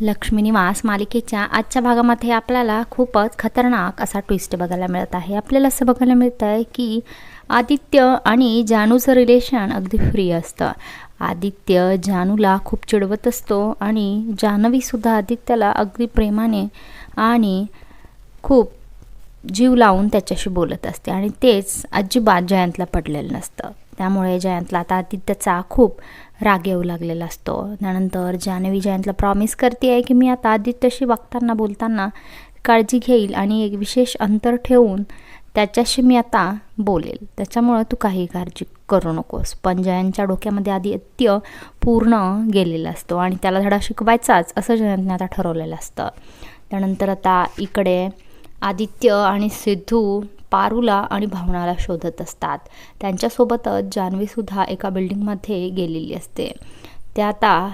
लक्ष्मी निवास मालिकेच्या आजच्या भागामध्ये आपल्याला खूपच खतरनाक असा ट्विस्ट बघायला मिळत आहे. आपल्याला असं बघायला मिळतं आहे की आदित्य आणि जानूचं रिलेशन अगदी फ्री असतं. आदित्य जानूला खूप चिडवत असतो आणि जान्हवीसुद्धा आदित्याला अगदी प्रेमाने आणि खूप जीव लावून त्याच्याशी बोलत असते आणि तेच अजिबात जयंतला पडलेलं नसतं. त्यामुळे जयंतला आता आदित्यचा खूप राग येऊ लागलेला असतो. त्यानंतर जान्हवी जयंतला प्रॉमिस करते आहे की मी आता आदित्यशी वागताना बोलताना काळजी घेईल आणि एक विशेष अंतर ठेवून त्याच्याशी मी आता बोलेल. त्याच्यामुळं तू काही काळजी करू नकोस. पण जयंतच्या डोक्यामध्ये आदित्य पूर्ण गेलेला असतो आणि त्याला धडा शिकवायचाच असं जयंतने आता ठरवलेलं असतं. त्यानंतर आता इकडे आदित्य आणि सिद्धू पारूला आणि भावनाला शोधत असतात. त्यांच्यासोबतच जान्हवीसुद्धा एका बिल्डिंगमध्ये गेलेली असते. त्या आता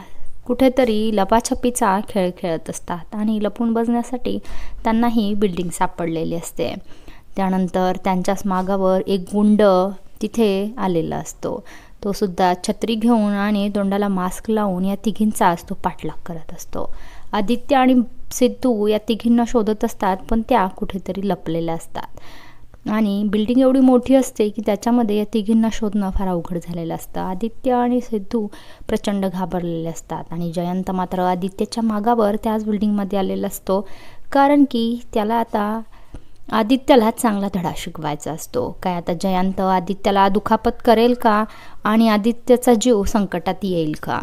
कुठेतरी लपाछपीचा खेळ खेळत असतात आणि लपून बसण्यासाठी त्यांना ही बिल्डिंग सापडलेली असते. त्यानंतर त्यांच्याच मागावर एक गुंड तिथे आलेला असतो. तो सुद्धा छत्री घेऊन आणि तोंडाला मास्क लावून या तिघींचाच तो पाठलाग करत असतो. आदित्य आणि सिद्धू या तिघींना शोधत असतात पण त्या कुठेतरी लपलेल्या असतात. आणि बिल्डिंग एवढी मोठी असते की त्याच्यामध्ये या तिघींना शोधणं फार अवघड झालेलं असतं. आदित्य आणि सिद्धू प्रचंड घाबरलेले असतात आणि जयंत मात्र आदित्यच्या मागावर त्याच बिल्डिंगमध्ये आलेला असतो. कारण की त्याला आता आदित्यला चांगला धडा शिकवायचा असतो. काय आता जयंत आदित्यला दुखापत करेल का? आणि आदित्यचा जीव संकटात येईल का?